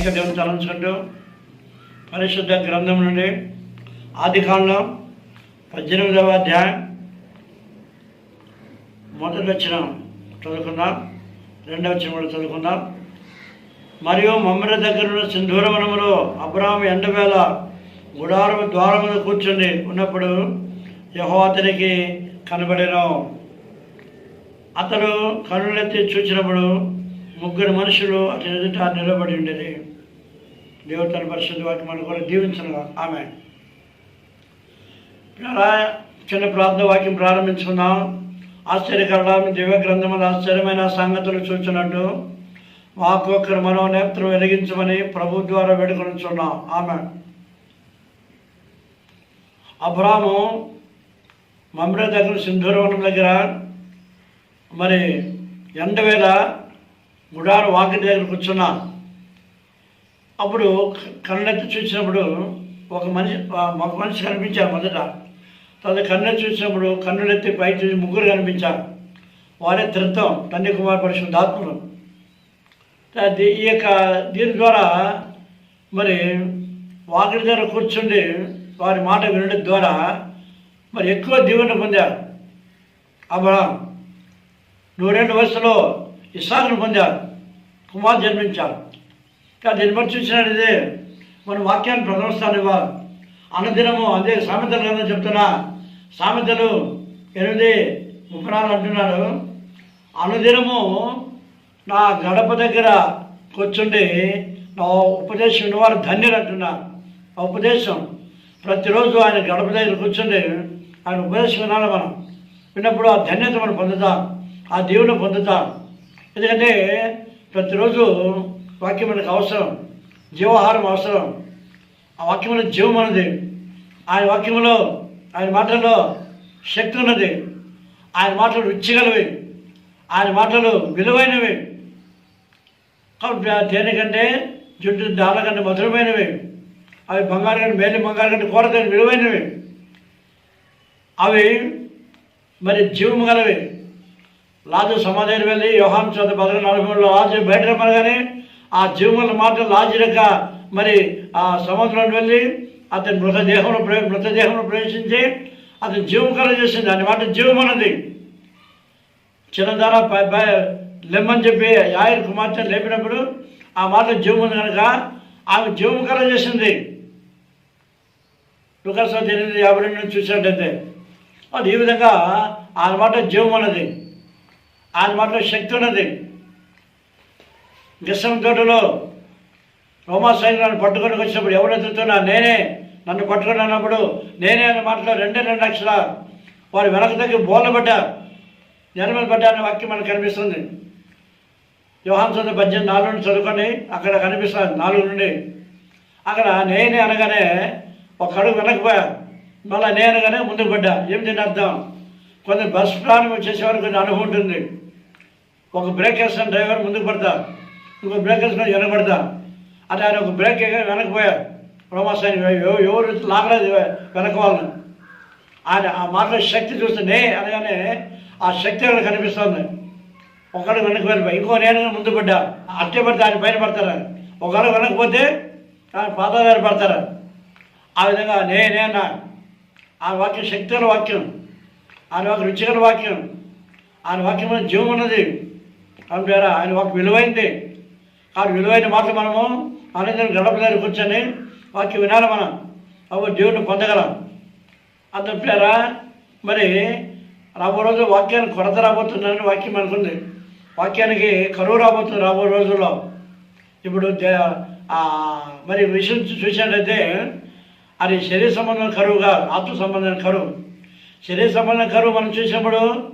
ఏక దేవుని తలంచుకుంటూ పరిశుద్ధ గ్రంథం నుండి ఆది కాండం పద్దెనిమిదవ అధ్యాయం మొదటి వచ్చిన చదువుకుందాం. రెండవ వచ్చిన కూడా చదువుకుందాం. మరియు మమ్మర దగ్గర ఉన్న సింధూరవనములో అబ్రాహం ఎండవేళ గుడారము ద్వారమున కూర్చుని ఉన్నప్పుడు యహో అతనికి కనబడేను. అతడు కనులెత్తి చూసినప్పుడు ముగ్గురు మనుషులు అతని ఎదుట నిలబడి ఉండేది. దేవుడు తన పరిశుద్ధ వాక్యం మనం కూడా దీవించను ఆమె. చిన్న ప్రార్థన వాక్యం ప్రారంభించుకున్నాం ఆశ్చర్యకరణ దివ్య గ్రంథముల ఆశ్చర్యమైన సంగతులు చూచినట్టు మాకొక్కరు మనోనేత్రం వెలిగించమని ప్రభు ద్వారా వేడుకొనిచున్నాం. ఆమె. అబ్రాము మమ్రే దగ్గర సింధూరవనం దగ్గర మరి ఎండవేళ గుడారు వాకిటి దగ్గర కూర్చున్నాను అప్పుడు కన్నెత్తి చూసినప్పుడు ఒక మనిషి ఒక మనిషి కనిపించారు మొదట. తర్వాత కన్నెత్తి చూసినప్పుడు కన్నులెత్తి పై చూసి ముగ్గురు కనిపించారు. వారే త్రిత్వం తండ్రి కుమార్ పరిశుద్ధాత్మలు. దీ- ఈ యొక్క దీని ద్వారా మరి వాకిటి దగ్గర కూర్చుండి వారి మాట వినడం ద్వారా మరి ఎక్కువ దీవెన పొందారు. అబ్రహాం నూరేళ్ళ వయసులో ఇస్సాకును పొందారు. కుమార్ జన్మించారు దీన్ని బట్టి మన వాక్యాన్ని ప్రథమ స్థానం అనుదినము అన్నదినము అదే సామెతలు కదా చెప్తున్నా. సామెతలు ఎనిమిది ముప్పై నాలుగు అంటున్నారు. అనుదినము నా గడప దగ్గర కూర్చుండి నా ఉపదేశం ఉన్నవారు ధన్యులు అంటున్నారు ఆ ఉపదేశం. ప్రతిరోజు ఆయన గడప దగ్గర కూర్చుండి ఆయన ఉపదేశం వినాలి మనం. విన్నప్పుడు ఆ ధన్యత మనం పొందుతాం. ఆ దేవుని పొందుతాం. ఎందుకంటే ప్రతిరోజు వాక్యం మనకు అవసరం. జీవాహారం అవసరం. ఆ వాక్యంలో జీవం అన్నది ఆయన వాక్యంలో ఆయన మాటల్లో శక్తి ఉన్నది. ఆయన మాటలు రుచిగలవి. ఆయన మాటలు విలువైనవి. దేనికంటే జుట్టు దాల కంటే మధురమైనవి. అవి బంగారు కంటే మేలి బంగారు కంటే కూరదని విలువైనవి. అవి మరి జీవము గలవి. లాజు సమాధానం వెళ్ళి యోహాన్ చోట పదకొండు నలభై మూడులో లాజు బయట రమ్మనగానే ఆ జీవముల మాట లాజు మరి ఆ సముద్రంలో వెళ్ళి అతని మృతదేహంలో ప్రవే మృతదేహంలో ప్రవేశించి అతను జీవం చేసింది దాని మాట జీవం అన్నది చిన్నదార లెమ్మని చెప్పి యాయర్ కుమార్తె లేపినప్పుడు ఆ మాట జీవం కనుక ఆమె జీవం చేసింది లుకాస ఎనిమిది యాభై రెండు నుంచి చూసినట్టయితే అది ఈ విధంగా ఆయన మాట జీవం అన్నది ఆయన మాటలో శక్తి ఉన్నది. గిస్సం తోటలో రోమా సైన్యాన్ని పట్టుకొని వచ్చినప్పుడు ఎవరు ఎదురుతున్నా నేనే. నన్ను పట్టుకొని అన్నప్పుడు నేనే అన్న మాటలో రెండే రెండు లక్షల వారు వెనక తగ్గి బోర్లు పడ్డారు జనమల పడ్డారనే వాక్యం మనకు కనిపిస్తుంది. యోహాన్ చదువు పద్దెనిమిది నాలుగు నుండి చదువుకొని అక్కడ కనిపిస్తుంది. నాలుగు నుండి. అక్కడ నేనే అనగానే ఒక అడుగు వెనకపోయారు మళ్ళీ నేను అనగానే ముందుకు పడ్డా. ఏం దీని అర్థం? కొంచెం బస్ ప్రాణం చేసేవారు కొంచెం అనుభవం ఉంటుంది. ఒక బ్రేక్ వేసిన డ్రైవర్ ముందుకు పడతా ఇంకో బ్రేక్ వేసుకొని వెనకబడతా అంటే ఆయన ఒక బ్రేక్ ఎక్కడ వెనకపోయారు రోమాసాని ఎవరు లాగలేదు? వెనక వాళ్ళని. ఆయన ఆ మాటలో శక్తి చూస్తుంది. అనగానే ఆ శక్తి అక్కడ కనిపిస్తుంది. ఒకడు వెనకపోయారు ఇంకో నేను ముందు పడ్డా. అట్టే పడితే ఆయన పైన పడతారు? ఒకరు వెనకపోతే ఆయన పాదాలు పడతారు? ఆ విధంగా నేనే నా ఆ వాక్యం శక్తి గల వాక్యం. ఆయన వాక్యం రుచికర వాక్యం. ఆయన వాక్యం జీవం ఉన్నది. అని ఆయన వాక్యం విలువైంది. ఆ విలువైన మాటలు మనము అనంతరం గడప దగ్గర కూర్చొని వాక్యం వినాలి మనం. అప్పుడు దేవుడిని పొందగలం. అంత పేరా మరి రాబో రోజు వాక్యానికి కొరత రాబోతుందని వాక్యం అనుకుంది. వాక్యానికి కరువు రాబోతుంది రాబో రోజుల్లో. ఇప్పుడు మరి విషయం చూసినట్లయితే అది శరీర సంబంధం కరువుగా ఆత్మ సంబంధం కరువు. శరీర సంబంధం కరువు మనం చూసినప్పుడు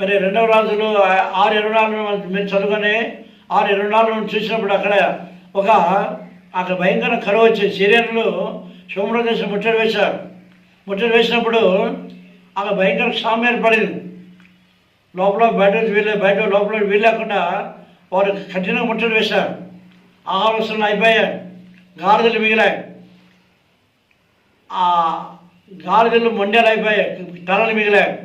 మరి రెండవ రాజులు ఆరు ఇరవై నాలుగు మనం మీరు చదువుకొని ఆరు ఇరవై నాలుగు చూసినప్పుడు అక్కడ ఒక అక్కడ భయంకర కరువు వచ్చింది శరీరంలో సోమర దేశం ముట్టడి వేశారు. ముట్టడి వేసినప్పుడు అక్కడ భయంకర క్షామం ఏర్పడింది. లోపల బయట నుంచి వీళ్ళే బయట లోపల వీళ్ళకుండా వారు కఠినంగా ముట్టడి వేశారు. ఆహార వస్తున్న అయిపోయాయి. గాడిదలు మిగిలాయి. ఆ గాడిదలు మొండేలు అయిపోయాయి. తలలు మిగిలాయి.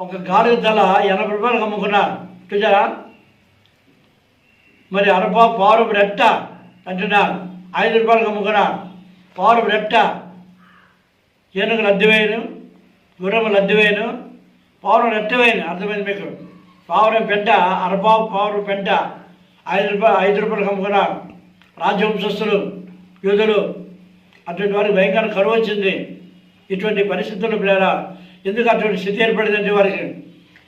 ఒక గాడిద తల ఎనభై రూపాయలకు అమ్ముకున్నారు. చూసారా మరి అరపా పారు రెట్ట అంటున్నారు. ఐదు రూపాయలకు అమ్ముకున్నా పారు రెట్ట ఏనుగు అద్దెవేయను గుర్రము అద్దెవేయను పావురం రెట్టవేయను అర్థమైంది మీకు? పావురం పెంట అరపావు పావురం పెంట ఐదు రూపాయలు ఐదు రూపాయలకు అమ్ముకున్నారు. రాజవంశస్థులు యూదులు అటువంటి వారికి భయంకర కరువు వచ్చింది. ఇటువంటి పరిస్థితుల్లో పిల్లరా ఎందుకు అటువంటి స్థితి ఏర్పడిందంటే వారికి?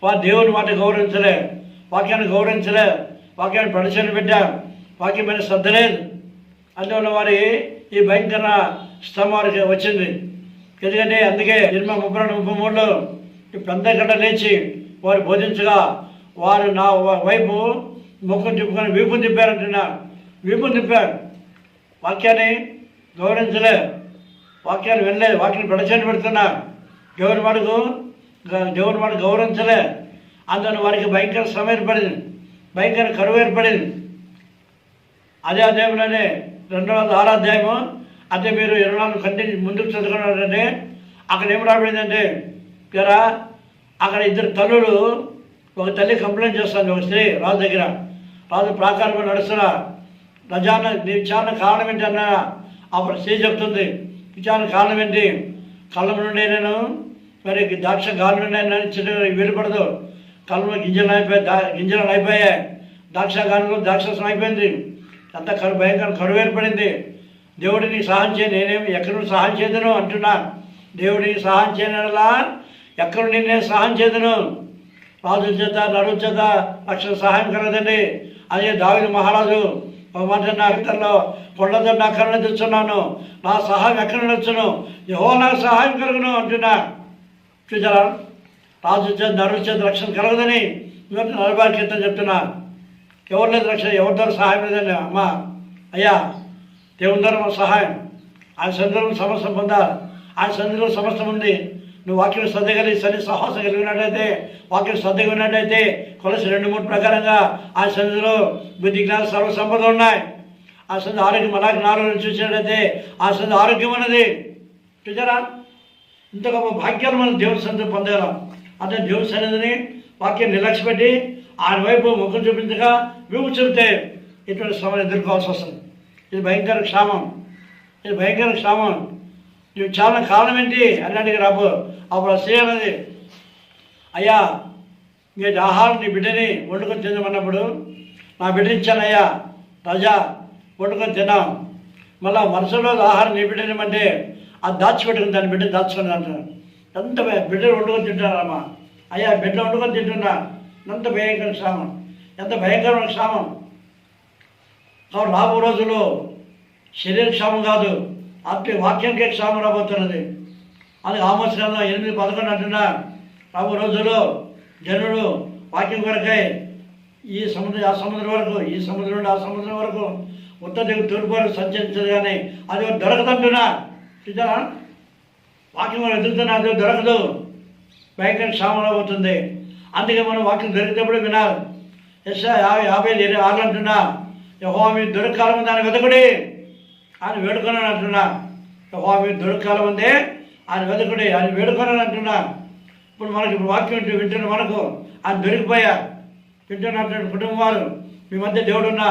వారు దేవుని మాట గౌరవించలే వాక్యాన్ని గౌరవించలే వాక్యాన్ని ప్రదర్శన పెట్టా వాక్యం మీద శ్రద్ధ లేదు. అందువల్ల వారి ఈ భయంకర స్తంభాలు వారికి వచ్చింది. ఎందుకంటే అందుకే ఇరవై ముప్పై రెండు ముప్పై మూడులో ఇప్పుడు అందరికంటే లేచి వారు బోధించగా వారు నా వైపు ముఖం తిప్పుకొని వీపుని తిప్పారంటున్నారు వీపుని తిప్పారు. వాక్యాన్ని గౌరవించలే. వాక్యాన్ని వినలేదు. వాక్యాన్ని ప్రదర్శన పెడుతున్నారు. దేవుని వాడుకు దేవుని వాడు గౌరవించలే. అందులో వారికి భయంకర శ్రమ ఏర్పడింది. భయంకర కరువు ఏర్పడింది అదే అధ్యాయంలోనే రెండవ ఆరాధ్యాయము అదే మీరు ఇరవై నాలుగు కంటిన్యూ ముందుకు చదువుకున్నారంటే అక్కడ ఏం రాబడిందంటే కదా అక్కడ ఇద్దరు తల్లులు ఒక తల్లి కంప్లైంట్ చేస్తుంది ఒక స్త్రీ రాజు దగ్గర. రాజు ప్రాకారంలో నడుస్తున్నా రజాన నీ విచారణ కారణం ఏంటి అప్పుడు స్త్రీ చెప్తుంది విచారణ కారణం ఏంటి? కళ్ళ నుండి నేను మరి ద్రాక్ష గాలి నుండి నేను వీలు పడదు కళ్ళలో గింజలు అయిపోయాయి దా గింజలు అయిపోయాయి. ద్రాక్ష గాలిలో ద్రాక్షసం అయిపోయింది. అంత కరు భయంకర కరువు ఏర్పడింది దేవుడిని సహాయం చేయ నేనేమి ఎక్కడ సహాయం చేయదును అంటున్నా దేవుడిని సహాయం చేయనలా ఎక్కడ నుండి నేను సహాయం చేయదును రాజు చేత నడు చేత లక్షల సహాయం కలదండి. అదే దావిది మహారాజు ఒక మాట నా ఇతరులో కొండతో నా కరుణ తెచ్చున్నాను నా సహాయం ఎక్కడ నుండి వచ్చును? యహో నాకు సహాయం కలుగును అంటున్నా చూసారా రాజు చేత నడు చేత రక్షణ కలగదని ఇవన్నీ నలభై క్రితం చెప్తున్నా. ఎవరు లేదు రక్షణ ఎవరి ద్వారా సహాయం లేదండి అమ్మా అయ్యా దేవుని ద్వారా సహాయం. ఆయన సందర్భం సమస్య పొందాలి. ఆయన సందర్భం సమస్య ఉంది. నువ్వు వాక్యం శ్రద్ధ కలిగి సరి సాహసం కలిగినట్టయితే వాక్యం శ్రద్ధ ఉన్నట్టయితే కొలసి రెండు మూడు ప్రకారంగా ఆ సంధిలో బుద్ధి జ్ఞాన సర్వ సంపద ఉన్నాయి. ఆ సంధి ఆరోగ్యం అలాగే నాలుగు చూసినట్టయితే ఆ సంధి ఆరోగ్యం ఉన్నది. చూసారా? ఇంత గొప్ప భాగ్యాలు మనం దేవుని సంధి పొందగలం అంటే దేవుని సన్నిధిని వాక్యం నిర్లక్ష్యపెట్టి ఆయన వైపు ముఖం చూపించగా మేము చెబితే ఇటువంటి సమయం ఎదుర్కోవాల్సి వస్తుంది. ఇది భయంకర క్షామం. ఇది భయంకర క్షామం. నువ్వు చాలా కారణం ఏంటి అన్నాడికి అడిగి రాబో అప్పుడు ఆ స్త్రీ అన్నది అయ్యా నేను ఆహారం నీ బిడ్డని వండుకొని తినమన్నప్పుడు నా బిడ్డ ఇచ్చానయ్యా రాజా వండుకొని తిన్నాం. మళ్ళా మరుసటి రోజు ఆహారం నీ బిడ్డనిమంటే అది దాచిపెట్టుకుని దాని బిడ్డ దాచుకుని అంటున్నాను ఎంత బిడ్డలు వండుకొని తింటారమ్మా. అయ్యా బిడ్డ వండుకొని తింటున్నా. ఎంత భయంకర క్షామం. ఎంత భయంకరమైన క్షామం. కాబట్టి రాబో రోజుల్లో శరీర క్షామం కాదు ఆత్మీయ వాక్యంకే క్షామం రాబోతున్నది. అది ఆమోసంలో ఎనిమిది పదకొండు అంటున్నా. రాబో రోజుల్లో జనుడు వాక్యం కొరకై ఈ సముద్రం ఆ సముద్రం వరకు ఈ సముద్రం నుండి ఆ సముద్రం వరకు ఉత్తర దిగు తూర్పు వరకు సంచరించదు కానీ అది దొరకదంటున్నా చూసారా వాక్యం మనం ఎదుగుతున్నా దొరకదు. భయంకర క్షామం అవుతుంది అందుకే మనం వాక్యం దొరికినప్పుడు వినాలి. ఎస్ యాభై యాభై ఇరవై ఆరు అంటున్నా యహో మీ దొరకాలం దాని వెతకుడి. ఆయన వేడుకొనని అంటున్నా యహో మీ దొరకాలం ఉందే? ఆయన వెతకుడి ఆయన వేడుకొనని అంటున్నా. ఇప్పుడు మనకి ఇప్పుడు వాక్యం వింటున్న మనకు ఆయన దొరికిపోయా వింటున్నటువంటి కుటుంబం మీ మధ్య దేవుడున్నా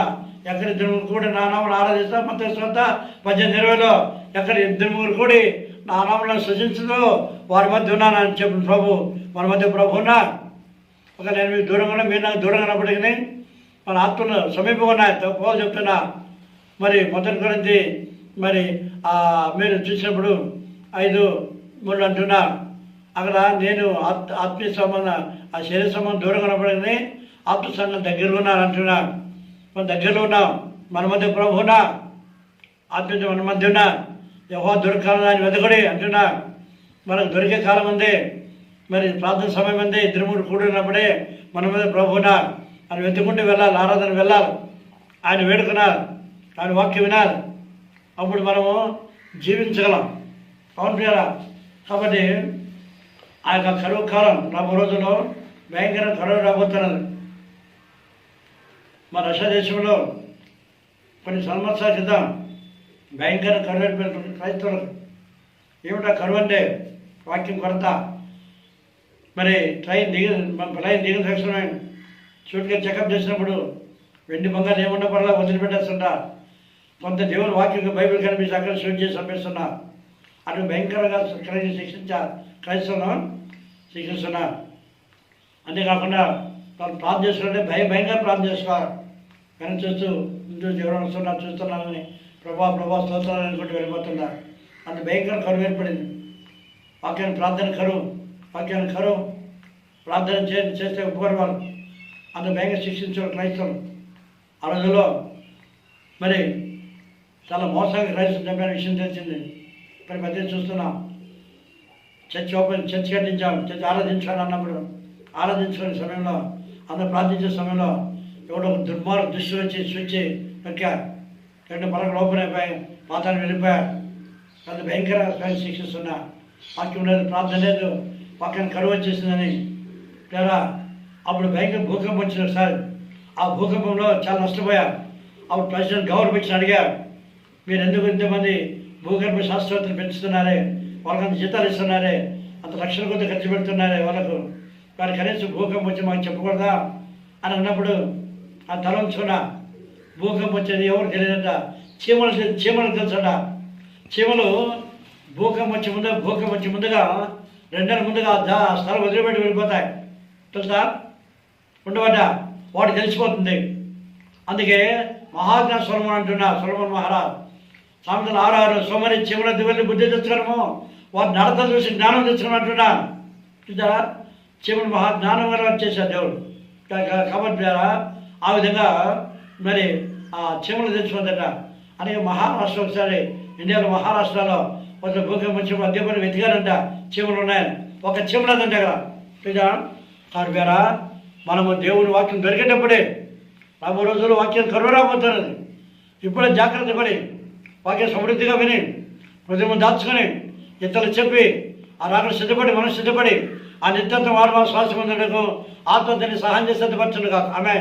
ఎక్కడ ఇద్దరు ముగ్గురు కూడా నా నామను ఆరాధిస్తా మొత్తం సొంత పద్దెనిమిది ఇరవైలో ఎక్కడ ఇద్దరు ముగ్గురు కూడి నా నామలను సృజించదు వారి మధ్య ఉన్నానని చెప్పిన ప్రభు మన మధ్య ప్రభు ఉన్నా ఒక నేను మీ దూరంగా ఉన్నా, మీరు నాకు దూరంగా ఉన్నప్పటికీ మన ఆత్మలు సమీపంగా ఉన్నాయి పోలు చెప్తున్నా. మరి మొదటి గురించి మరి మీరు చూసినప్పుడు ఐదు మూడు అంటున్నా. అక్కడ నేను ఆత్ ఆత్మీయ సంబంధం ఆ శరీర సంబంధం దూరంగా ఉన్నప్పటికీ ఆత్మ సంఘం దగ్గరలో ఉన్నాను అంటున్నా. మన దగ్గరలో ఉన్నాం. మన మధ్య ప్రభున్నా ఆత్మీయ మన మధ్య ఉన్నా యహో దొరకాలని ఆయన వెతకడి అంటున్నా మనకు దొరికే కాలం ఉంది మరి ప్రార్థన సమయం ఉంది ఇద్దరు మూడు కూడినప్పుడే మన మీద ప్రభున ఆయన వెతుకుంటూ వెళ్ళాలి ఆరాధన వెళ్ళాలి. ఆయన వేడుకున్నారు ఆయన వాక్యం వినాలి. అప్పుడు మనము జీవించగలం. అవును ప్రియారా? కాబట్టి ఆ యొక్క కరువు కాలం రాబో రోజుల్లో భయంకర కరువు రాబోతున్నది. మన రష్యా దేశంలో కొన్ని సంవత్సరాల క్రితం భయంకర కరువు ఏర్పడుతుంది క్రైస్తవులకు. ఏమిటా కరువు అంటే? వాక్యం కొరత. మరి ట్రైన్ దిగ ట్రైన్ దిగిన తక్షణమే సూట్గా చెకప్ చేసినప్పుడు వెండి బంగారు ఏమన్నా పర్లా వదిలిపెట్టేస్తుంటా. కొంత దేవుని వాక్యం బైబిల్ కనిపించి అక్కడ షూట్ చేసి పంపిస్తున్నా అటు భయంకరంగా క్రైస్తవ శిక్షించా క్రైస్తవులను శిక్షిస్తున్నా. అంతేకాకుండా వాళ్ళు ప్రార్థన చేసుకుంటే భయం భయంగా ప్రార్థన చేసుకోవాలి కానీ చూస్తూ ఇంటూ జీవనం వస్తున్నా చూస్తున్నానని ప్రభా ప్రభా స్తోత్రాలు అనుకుంటూ వెళ్ళిపోతున్నారు అంత భయంకర కరువు ఏర్పడింది. వాక్యాన్ని ప్రార్థన కరువు వాక్యాన్ని కరువు ప్రార్థన చే చేస్తే ఉపకరవాళ్ళు అంత భయంగా శిక్షించారు క్రైస్తవులు. ఆ రోజుల్లో మరి చాలా మోసంగా క్రైస్తవులు చంపిన విషయం తెలిసింది. మరి మధ్య చూస్తున్నాం చర్చ్ ఓపెన్ చర్చ్ కట్టించాం చర్చ్ ఆరాధించాలి అన్నప్పుడు ఆరాధించుకునే సమయంలో అందరూ ప్రార్థించే సమయంలో ఎవడో దుర్మార్గ దృష్టి వచ్చి స్విచ్ నొక్కారు రెండు పలకలు ఓపెన్ అయిపోయి పాతాన్ని వెళ్ళిపోయారు పెద్ద భయంకర శిక్షిస్తున్నా వాక్యం లేదు ప్రార్థన లేదు పక్కన కరువు వచ్చేసిందని. లేదా అప్పుడు భయంకర భూకంపం వచ్చిన సార్. ఆ భూకంపంలో చాలా నష్టపోయారు. అప్పుడు ప్రెసిడెంట్ గవర్నమెంట్ అడిగారు మీరు ఎందుకు ఇంతమంది భూగర్భ శాస్త్రవేత్తలు పెంచుతున్నారే? వాళ్ళకి అంత జీతాలు ఇస్తున్నారే? అంత లక్షల కొద్ది ఖర్చు పెడుతున్నారే వాళ్ళకు? వారి కనీసం భూకంపం వచ్చి మాకు చెప్పకూడదా? అని అన్నప్పుడు ఆ తలంచుకున్న భూకంపం వచ్చేది ఎవరు తెలియదంట. చీమలు చీమలు తెలుసట. చీమలు భూకంపం వచ్చే ముందు భూకంపం వచ్చే ముందుగా రెండు నెలల ముందుగా ఆ దా- స్థలం వదిలిపెట్టి వెళ్ళిపోతాయి. తెలుసా? ఉండవట. వాడు తెలిసిపోతుంది. అందుకే మహాజ్ఞా సొలమన్ అంటున్నా సొలమన్ మహారాజ్. సామెతలు ఆరు సోమరి చీమల దివల్ని బుద్ధి తెచ్చుకోవడము వారి నడత చూసి జ్ఞానం తెచ్చుకోమని అంటున్నా. చూసారా? చీమలు మహా జ్ఞానం వల్ల వచ్చేసారు దేవుడు. కాబట్టి ఆ విధంగా మరి ఆ చీమలు తెచ్చుకుందట. అలాగే మహారాష్ట్ర ఒకసారి ఇండియాలో మహారాష్ట్రలో కొంచెం భూకంపం వచ్చి అద్దెపడి వెతికారంట. చీమలు ఉన్నాయని ఒక చెవులదంట కదా చూసా కారుగారా మనము దేవుని వాక్యం దొరికేటప్పుడే రాబో రోజుల్లో వాక్యం కరువు రాబోతున్నది. ఇప్పుడే జాగ్రత్త పడి వాక్యం సమృద్ధిగా విని హృదయం దాచుకొని ఇతరులు చెప్పి ఆ రాగం సిద్ధపడి మనం సిద్ధపడి ఆ నిత్యంతో వాడు మన శ్వాస పొందడకు సహాయం చేసేది పరచుండగా కాదు ఆమె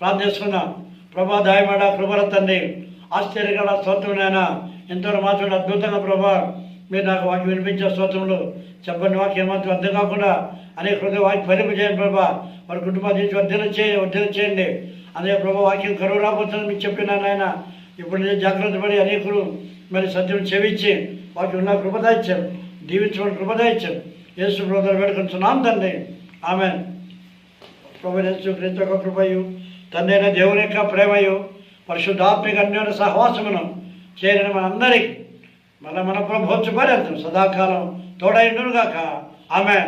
ప్రార్థన చేసుకుందాం ప్రభా దాయమాడ కృపల తండ్రి ఆశ్చర్యకర స్తోత్రమైన ఎంతో మాత్రం అద్భుతంగా ప్రభా మీరు నాకు వాక్యం వినిపించే స్తోత్రములు చెప్పండి వాక్యం మాత్రం అర్థం కాకుండా అనేక హృదయ వాక్యం ఫలింపు చేయండి ప్రభా. వారి కుటుంబాల నుంచి వర్ధన చేయండి వర్ధన చేయండి. అదే ప్రభా వాక్యం కరువు రాబోతుందని మీకు చెప్పిన నాయన. ఇప్పుడు నేను జాగ్రత్త పడి అనేకులు మరి సత్యం చెవిచ్చి వాకి ఉన్న కృపదాయిచ్చారు దీవించుకుని కృపదాయిచ్చారు యేసు బ్రోదర్ వేడుకుంటున్నాం తండ్రి. ఆమె ప్రభు యేసు ప్రతి ఒక్క కృపయు తండ్రి దేవుని యొక్క ప్రేమయు పరిశుద్ధాత్మిక అన్యోన్య సహవాసమును చేరిన మనందరికీ మన మన ప్రభు పర్యంతం సదాకాలం తోడైండునుగాక. ఆమె